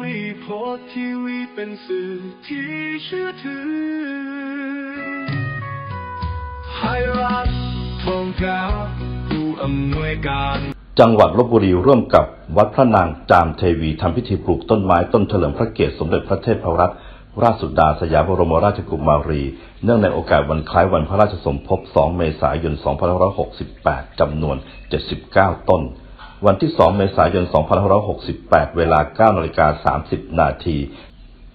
วีโพสทีวีเป็นสื่อที่เชื่อถือไทยรัฐทองกาผู้อำนวยการ จังหวัดลบบุรีร่วมกับวัดพระนางจามเทวีทำพิธีปลูกต้นไม้ต้นเฉลิมพระเกียรติสมเด็จพระเทพรัตนราชสุดาสยามบรมราชกุมารี เนื่องในโอกาสวันคล้ายวันพระราชสมภพ 2 เมษายน 2568 จำนวน 79 ต้น วันที่ 2 เมษายน 2568 เวลา 9นาฬิกา30 นาที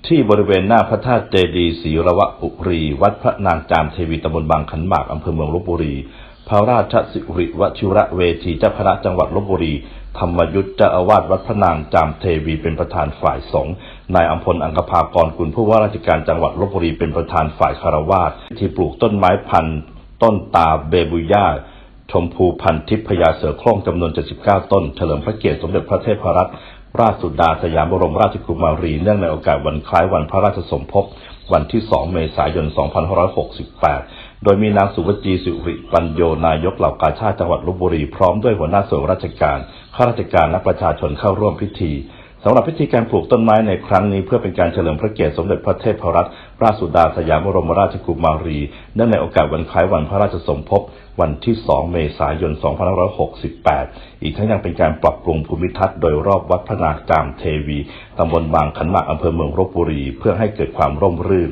ที่บริเวณหน้าพระธาตุเจดีย์ศรีระวะปุรี วัดพระนางจามเทวีตำบลบางขันหมากอำเภอเมืองลบบุรี พระราชสิริวชิระเวทีเจ้าคณะจังหวัดลบบุรี ธรรมยุทธเจ้าอาวาสวัดพระนางจามเทวีเป็นประธานฝ่ายสงฆ์ นายอัมพลอังคภากรกุลผู้ว่าราชการจังหวัดลบบุรีเป็นประธานฝ่ายคารวาสที่ปลูกต้นไม้พันธุ์ต้นตาเบบุย่า ชมพูพันทิพย์พญาเสือโคร่งจำนวน 79 ต้น เฉลิมพระเกียรติสมเด็จพระเทพรัตนราชสุดาสยามบรมราชกุมารี เนื่องในโอกาสวันคล้ายวันพระราชสมภพ วันที่ 2 เมษายน 2568 โดยมีนางสุวจีสิริปัญโยนายกเหล่ากาชาติจังหวัดลบบุรี พร้อมด้วยหัวหน้าส่วนราชการ ข้าราชการและประชาชนเข้าร่วมพิธีสำหรับพิธีการปลูกต้นไม้ในครั้งนี้เพื่อเป็นการเฉลิมพระเกียรติสมเด็จพระเทพรัตน ราชสุดาสยามบรมราชกุมารี เนื่องในโอกาสวันคล้ายวันพระราชสมภพวันที่ 2 เมษายน 2568 อีกทั้งยังเป็นการปรับปรุงภูมิทัศน์โดยรอบวัดพระนางจามเทวี ตำบลบางขันหมากอำเภอเมืองลบบุรี เพื่อให้เกิดความร่มรื่น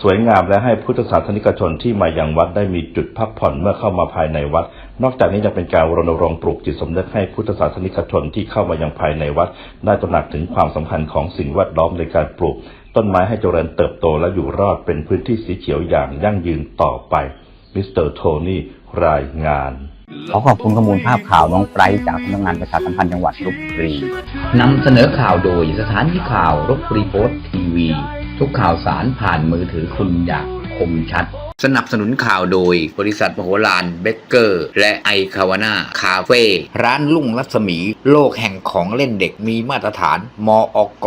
สวยงามและให้พุทธศาสนิกชนที่มายังวัดได้มีจุดพักผ่อนเมื่อเข้ามาภายในวัด นอกจากนี้ยังเป็นการรณรงค์ปลูกจิตสำนึกให้พุทธศาสนิกชนที่เข้ามายังภายในวัด ได้ตระหนักถึงความสำคัญของสิ่งแวดล้อมในการปลูก ต้นไม้ให้เจริญเติบโตและอยู่รอดเป็นพื้นที่สีเขียวอย่างยั่งยืนต่อไปมิสเตอร์โทนี่รายงาน ขอขอบคุณข้อมูลภาพข่าวน้องไบรท์จากสำนักงานประชาสัมพันธ์จังหวัดลบบุรีนำเสนอข่าวโดยสถานีข่าวรบบุรีโพสต์ทีวี ทุกข่าวสารผ่านมือถือคุณอย่างคมชัด สนับสนุนข่าวโดย บริษัทมโหฬารเบเกอร์ และไอคาวาน่าคาเฟ่ร้านลุ่งรัศมี โลกแห่งของเล่นเด็กมีมาตรฐาน มอก